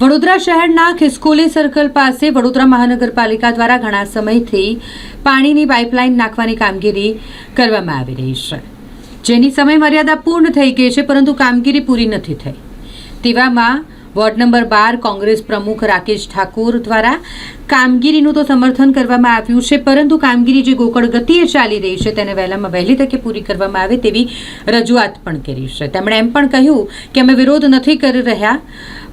વડોદરા શહેરના ખિસકોલી સર્કલ પાસે વડોદરા મહાનગરપાલિકા દ્વારા ઘણા સમયથી પાણીની પાઇપલાઇન નાખવાની કામગીરી કરવામાં આવી રહી છે. જેની સમય મર્યાદા પૂર્ણ થઈ ગઈ છે, પરંતુ કામગીરી પૂરી નથી થઈ. તેવામાં વોર્ડ નંબર બાર કોંગ્રેસ પ્રમુખ રાકેશ ઠાકુર દ્વારા કામગીરીનું તો સમર્થન કરવામાં આવ્યું છે, પરંતુ કામગીરી જે ગોકળ ગતિએ ચાલી રહી છે, તેને વહેલામાં વહેલી તકે પૂરી કરવામાં આવે તેવી રજૂઆત પણ કરી છે. તેમણે એમ પણ કહ્યું કે અમે વિરોધ નથી કરી રહ્યા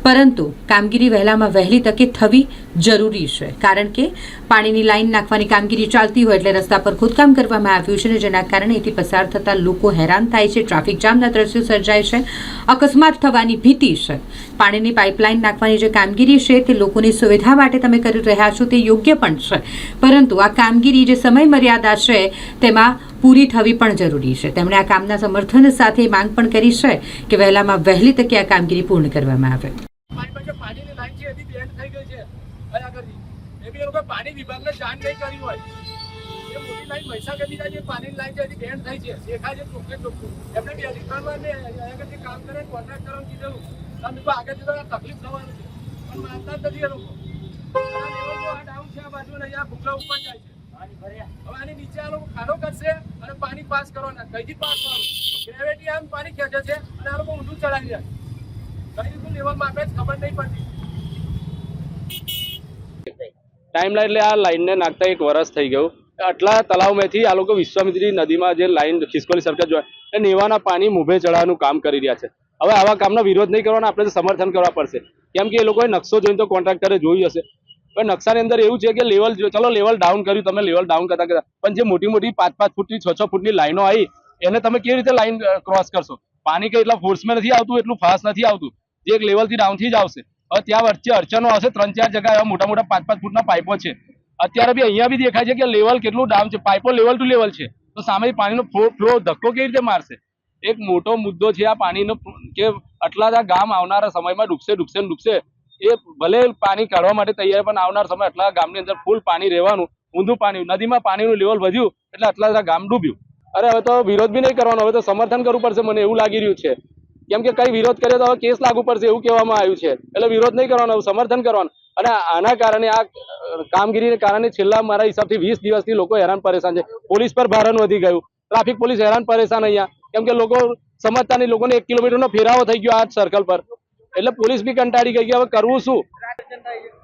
પરંતુ કામગીરી વહેલામાં વહેલી તકે થવી જરૂરી છે. કારણ કે પાણીની લાઇન નાખવાની કામગીરી ચાલતી હોય એટલે રસ્તા પર ખોદકામ કરવામાં આવ્યું છે અને જેના કારણે એથી પસાર થતા લોકો હેરાન થાય છે. ટ્રાફિક જામના દ્રશ્યો સર્જાય છે. અકસ્માત થવાની ભીતિ છે. પાણીની પાઇપલાઇન નાખવાની જે કામગીરી છે તે લોકોની સુવિધા માટે તમે કરી રહ્યા છો તે યોગ્ય પણ છે. પરંતુ આ કામગીરી જે સમય મર્યાદા છે તેમાં પૂરી થવી પણ જરૂરી છે. તેમણે આ કામના સમર્થન સાથે માંગ પણ કરી છે કે વહેલામાં વહેલી તકે આ કામગીરી પૂર્ણ કરવામાં આવે મારી પાસે પાણીની લાઈન છે એની બેન્ડ થઈ ગઈ છે અહીંયા આગળથી એ બી એ પાણી વિભાગને જાણ નહીં કરી હોય. એ મોટી લાઈન મહીસાગરની પાણીની લાઈન છે બેન્ડ થઈ છે. દેખાય છે એમને ને કામ કરે કોન્ટ્રાક્ટરોને કીધેલું. તમે આગળ જતા તકલીફ થવાની પણ માનતા નથી એ છે બાજુ ને અહીંયા ભૂખલા ઉપર જાય છે. આની નીચે આ લોકો ખાડો કરશે અને પાણી પાસ કરવાના. કઈથી પાસ કરવાનું? ગ્રેવિટી આમ પાણી ખેંચે છે અને આ લોકો ઊંધું ચડાવી જાય કઈ રીતનું લેવલ માપે ખબર નહીં પડતી. ટાઈમ લાઈન એટલે આ લાઈનને નાખતા એક વરસ થઈ ગયું. આટલા તલાવમાંથી આ લોકો વિશ્વામિત્રી નદીમાં જે લાઈન ખિસકોલી સરકાર જોવા, એ નેવાના પાણી મૂભે ચડાવવાનું કામ કરી રહ્યા છે. હવે આવા કામનો વિરોધ નહીં કરવાનો, આપણે સમર્થન કરવા પડશે. કેમ કે એ લોકોએ નકશો જોઈને તો કોન્ટ્રાક્ટરે જોયું હશે. પણ નકશાની અંદર એવું છે કે લેવલ ચલો લેવલ ડાઉન કર્યું, તમે લેવલ ડાઉન કરતા કરતા. પણ જે મોટી મોટી પાંચ પાંચ ફૂટની, છ છ ફૂટની લાઈનો આવી, એને તમે કેવી રીતે લાઈન ક્રોસ કરશો? પાણી કંઈ એટલા ફોર્સમાં નથી આવતું, એટલું ફાસ્ટ નથી આવતું. જે એક લેવલથી ડાઉનથી જ આવશે. ત્યાં વચ્ચે અડચણો આવશે ત્રણ ચાર જગ્યાએ એવા મોટા મોટા પાંચ પાંચ ફૂટના પાઇપો છે. અત્યારે બી અહીંયા બી દેખાય છે કે લેવલ કેટલું ડાઉન છે. પાઇપો લેવલ ટુ લેવલ છે. તો સામે પાણીનો ફ્લો ધક્કો કેવી રીતે મારશે? એક મોટો મુદ્દો છે આ પાણીનો, કે આટલા બધા ગામ આવનારા સમયમાં ડૂબશે ડૂબશે ડૂબશે. એ ભલે પાણી કાઢવા માટે તૈયાર પણ આવનાર સમય આટલા ગામની અંદર ફૂલ પાણી રહેવાનું, ઊંધું પાણી, નદીમાં પાણીનું લેવલ વધ્યું, એટલે આટલા બધા ગામ ડૂબ્યું. અરે હવે તો વિરોધ બી નહીં કરવાનો, હવે તો સમર્થન કરવું પડશે, મને એવું લાગી રહ્યું છે. કેમ કે કઈ વિરોધ કર્યો તો હવે કેસ લાગુ પડશે એવું કહેવામાં આવ્યું છે. એટલે વિરોધ નહીં કરવાનો, સમર્થન કરવાનું. અને આના કારણે આ કામગીરીને કારણે છેલ્લા મારા હિસાબથી વીસ દિવસથી લોકો હેરાન પરેશાન છે. પોલીસ પર ભારણ વધી ગયું. ટ્રાફિક પોલીસ હેરાન પરેશાન અહીંયા. કેમ કે લોકો સમજતા નહીં લોકોને એક કિલોમીટરનો ફેરાવો થઈ ગયો આ સર્કલ પર. એટલે પોલીસ બી કંટાળી ગઈ કે હવે કરવું શું?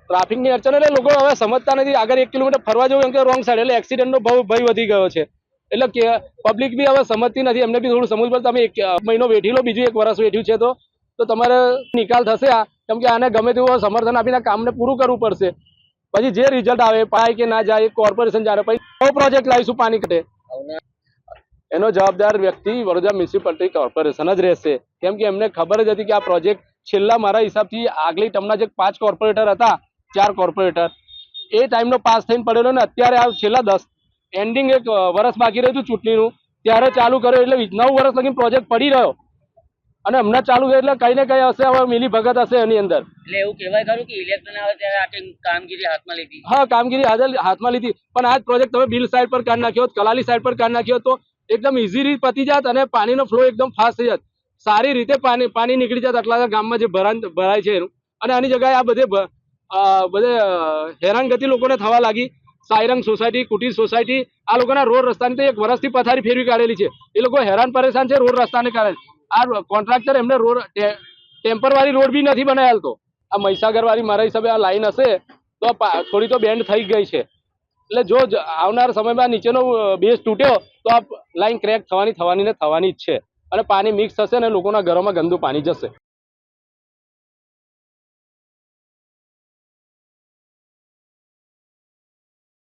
ટ્રાફિકની અડચણ એટલે લોકો હવે સમજતા નથી. આગળ એક કિલોમીટર ફરવા જવું એમ કે રોંગ સાઈડ એટલે એક્સિડન્ટનો ભય ભય વધી ગયો છે. એટલે કે પબ્લિક બી હવે સમજતી નથી. એમને બી થોડું સમજ પડે. તમે એક મહિનો વેઠી લો બીજું એક વર્ષ વેઠ્યું છે તો તો તમારે નિકાલ થશે આ. કેમ કે આને ગમે તેવું સમર્થન આપીને કામને પૂરું કરવું પડશે. પછી જે રિઝલ્ટ આવે, પાય કે ના જાય કોર્પોરેશન જાણે પછી કયો પ્રોજેક્ટ લાવીશું પાણી કટે. એનો જવાબદાર વ્યક્તિ વડોદરા મ્યુનિસિપાલિટી કોર્પોરેશન જ રહેશે. કેમ કે એમને ખબર જ હતી કે આ પ્રોજેક્ટ છેલ્લા મારા હિસાબથી આગલી ટર્મના જે પાંચ કોર્પોરેટર હતા, ચાર કોર્પોરેટર એ ટાઈમનો પાસ થઈને પડેલો ને અત્યારે આ છેલ્લા દસ એન્ડિંગ એક વર્ષ બાકી રહ્યું હતું ચૂંટણીનું. ત્યારે ચાલુ કર્યો એટલે નવ વર્ષ લગી પ્રોજેક્ટ પડી રહ્યો. અને હમણાં ચાલુ થયું એટલે કઈ ને કઈ હશે હવે મિલી ભગત હશે એની અંદર. એટલે એવું કહેવાય ખરું કે ઇલેક્શન આવે ત્યારે આખી કામગીરી હાથમાં લીધી. હા કામગીરી હાજર હાથમાં લીધી. પણ આ પ્રોજેક્ટ તમે બિલ સાઈડ પર કાઢી નાખ્યો કલાલી સાઈડ પર કાઢી નાખ્યો તો એકદમ ઇઝીલી પતી જાત અને પાણીનો ફ્લો એકદમ ફાસ્ટ થઈ જાત. સારી રીતે પાણી પાણી નીકળી જાત આટલા ગામમાં જે ભરાન ભરાય છે એનું. અને આની જગ્યાએ આ બધે બધે હેરાનગતિ લોકોને થવા લાગી. સાયરંગ સોસાયટી, કુટીર સોસાયટી, આ લોકોના રોડ રસ્તાની તો એક વર્ષથી પથારી ફેરવી કાઢેલી છે. એ લોકો હેરાન પરેશાન છે રોડ રસ્તાને કારણે. આ કોન્ટ્રાક્ટર એમને રોડ ટેમ્પરવાળી રોડ બી નથી બનાવેલ તો. આ મહીસાગર વાળી મારા હિસાબે આ લાઈન હશે તો થોડી તો બેન્ડ થઈ ગઈ છે. એટલે જો જ આવનાર સમયમાં નીચેનો બેઝ તૂટ્યો તો આ લાઈન ક્રેક થવાની થવાની ને થવાની જ છે. અને પાણી મિક્સ થશે અને લોકોના ઘરોમાં ગંદુ પાણી જશે.